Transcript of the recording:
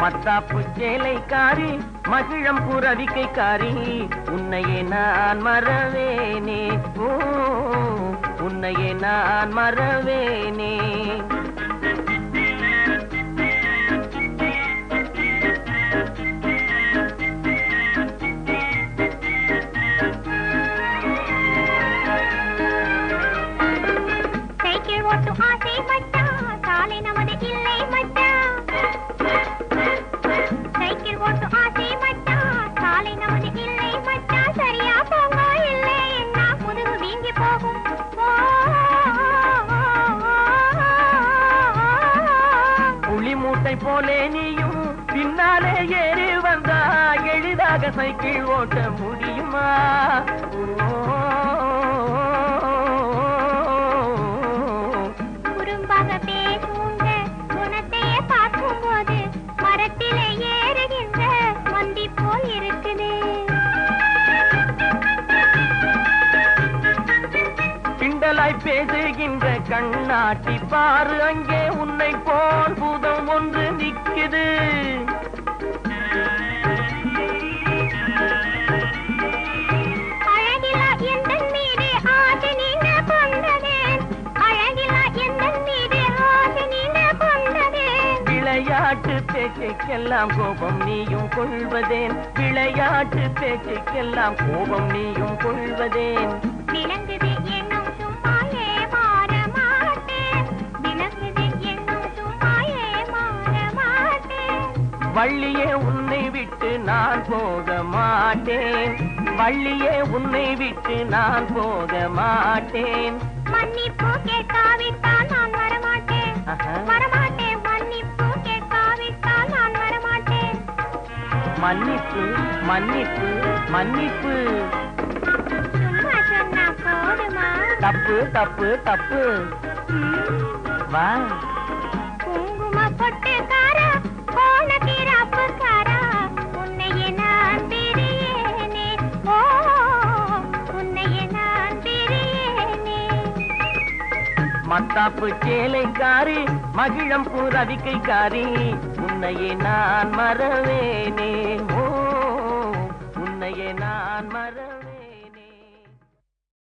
மத்தாப்பு சேலைக்காரி மகிழம் புறவிக்கைக்காரி உன்னையே நான் மறவேனே. ஓ உன்னையே நான் மறவேனே. சைக்கிள் ஆசை மச்சான் எளிதாக சைக்கிள் ஓட்ட முடியுமா? குறும்பாக பேசுங்க குணத்தையே மரத்திலே ஏறுகின்ற மந்தி போல் இருக்குது. கிண்டலாய் பேசுகின்ற கண்ணாட்டி பாரு அங்கே உன்னை போல் பூதம் ஒன்று நிக்குது பேச்சுக்கெல்லாம் கோபம் நீயும் கொள்வதேன். விளையாட்டு பேச்சுக்கெல்லாம் கோபம் நீயும் கொள்வதேன். விளங்குது என்னும் சும்மாயே மாற மாட்டேன். விளங்குது என்னும் சும்மாயே மாற மாட்டேன். வள்ளியே உன்னை விட்டு நான் போக மாட்டேன். வள்ளியே உன்னை விட்டு நான் போக மாட்டேன். மன்னிப்பு மன்னிப்பு மன்னிப்பு மன்னிப்பு. தப்பு தப்பு தப்பு. வா. குங்கும பொட்டுக்காரா கோணக்கிராப்புக்காரா உன்னையே நான் பிரியேனே. ஓ உன்னையே நான் பிரியேனே. மத்தாப்பு சேலைக்காரி மகிழம் பூ ரவிக்கைக்காரி உன்னையே நான் மறவேனே.